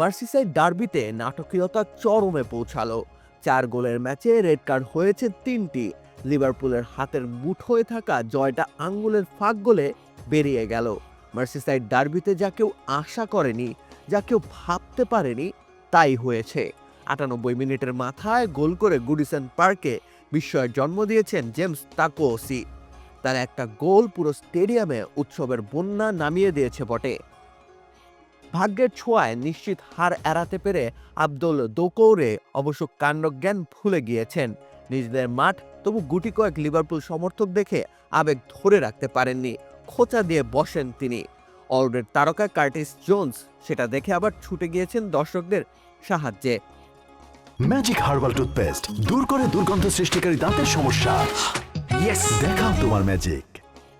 Merseyside ডার্বিতে নাটকীয়তা চরমে পৌঁছালো। চার গোলের ম্যাচে রেড কার্ড হয়েছে তিনটি। লিভারপুলের হাতের মুঠোয় থাকা জয়টা আঙ্গুলের ফাঁক গোলে বেরিয়ে গেল। মার্সিসাইড ডার্বিতে যা কেউ আশা করেনি, যা কেউ ভাবতে পারেনি, তাই হয়েছে। আটানব্বই মিনিটের মাথায় গোল করে গুডিসন পার্কে বিস্ময়ের জন্ম দিয়েছেন জেমস তাকোসি তার একটা গোল পুরো স্টেডিয়ামে উৎসবের বন্যা নামিয়ে দিয়েছে বটে। ভাগ্যের ছোঁয়ায় নিশ্চিত হার এড়াতে পেরে আব্দুল দোকৌরে অবশ্য কাণ্ডজ্ঞান ভুলে গিয়েছেন। নিজেদের মাঠ তবু গুটি কয়েক লিভারপুল সমর্থক দেখে আবেগ ধরে রাখতে পারেননি। খোঁচা দিয়ে বসেন তিনি। অলরেড তারকা কার্টিস জোন্স সেটা দেখে আবার ছুটে গিয়েছেন দর্শকদের সাহায্যে। ম্যাজিক হার্বাল টুথপেস্ট দূর করে দুর্গন্ধ সৃষ্টিকারী দাঁতের সমস্যা। দেখাও তোমার ম্যাজিক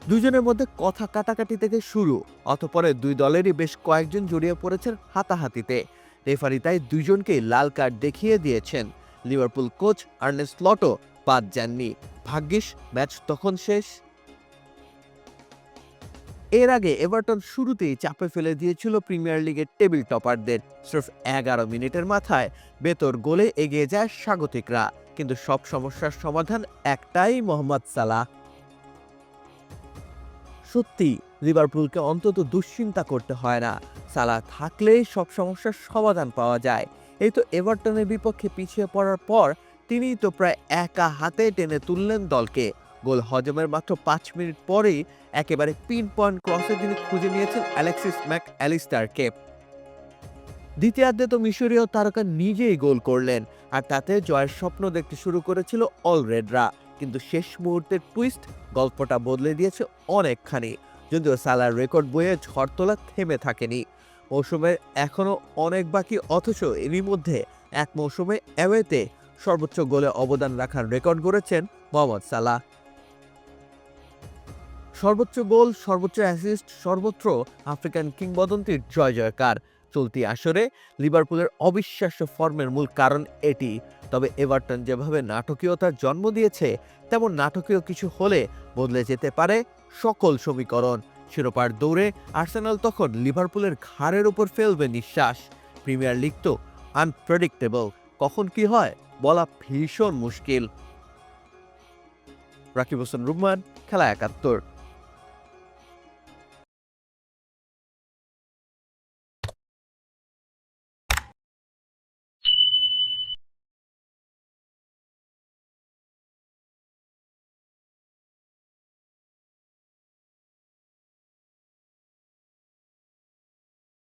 দুজনের মধ্যে কথা কাটাকাটি থেকে শুরু, অতপরে দুই দলেরই বেশ কয়েকজন জড়িয়ে পড়েছেন হাতাহাতিতে। রেফারি তাই দুজনকেই লাল কার্ড দেখিয়ে দিয়েছেন। লিভারপুল কোচ আর্নেস্ট লটো বাদ যাননি। ভাগ্যিস, ম্যাচ তখন শেষ। এর আগে এভারটন শুরুতেই চাপে ফেলে দিয়েছিল প্রিমিয়ার লিগের টেবিল টপারদের। সির্ফ এগারো মিনিটের মাথায় বেতর গোলে এগিয়ে যায় স্বাগতিকরা। কিন্তু সব সমস্যার সমাধান একটাই মোহাম্মদ সালাহ। সত্যি লিভারপুলকে অন্তত দুশ্চিন্তা করতে হয় না। সালা থাকলেই সব সমস্যার সমাধান পাওয়া যায়। এই তো এভারটনের বিপক্ষে পিছিয়ে পড়ার পর তিনি তো প্রায় একা হাতে টেনে তুললেন দলকে। গোল হজমের মাত্র পাঁচ মিনিট পরেই একেবারে পিন পয়েন্ট ক্রসে তিনি খুঁজে নিয়েছেন অ্যালেক্সিস ম্যাক অ্যালিস্টারকে দ্বিতীয়ার্ধে তো মিশরীয় তারকা নিজেই গোল করলেন, আর তাতে জয়ের স্বপ্ন দেখতে শুরু করেছিল অলরেডরা কিন্তু শেষ মুহূর্তের টুইস্ট গল্পটা বদলে দিয়েছে অনেকখানি। যদিও সালার রেকর্ড বইয়ে ঝড় তোলা থেমে থাকেনি। মৌসুমের এখনও অনেক বাকি, অথচ এরই মধ্যে এক মৌসুমে অ্যাওয়েতে সর্বোচ্চ গোলে অবদান রাখার রেকর্ড গড়েছেন মোহাম্মদ সালাহ। সর্বোচ্চ গোল, সর্বোচ্চ অ্যাসিস্ট সর্বত্র আফ্রিকান কিংবদন্তির জয় জয়কার চলতি আসরে লিভারপুলের অবিশ্বাস্য ফর্মের মূল কারণ এটি। তবে এভারটন যেভাবে নাটকীয়তার জন্ম দিয়েছে, তেমন নাটকীয় কিছু হলে বদলে যেতে পারে সকল সমীকরণ। শিরোপার দৌড়ে আর্সেনাল তখন লিভারপুলের ঘাড়ের উপর ফেলবে নিঃশ্বাস। প্রিমিয়ার লিগ তো আনপ্রেডিক্টেবল কখন কি হয় বলা ভীষণ মুশকিল। রাকিব হোসেন রুম্মান খেলা একাত্তর।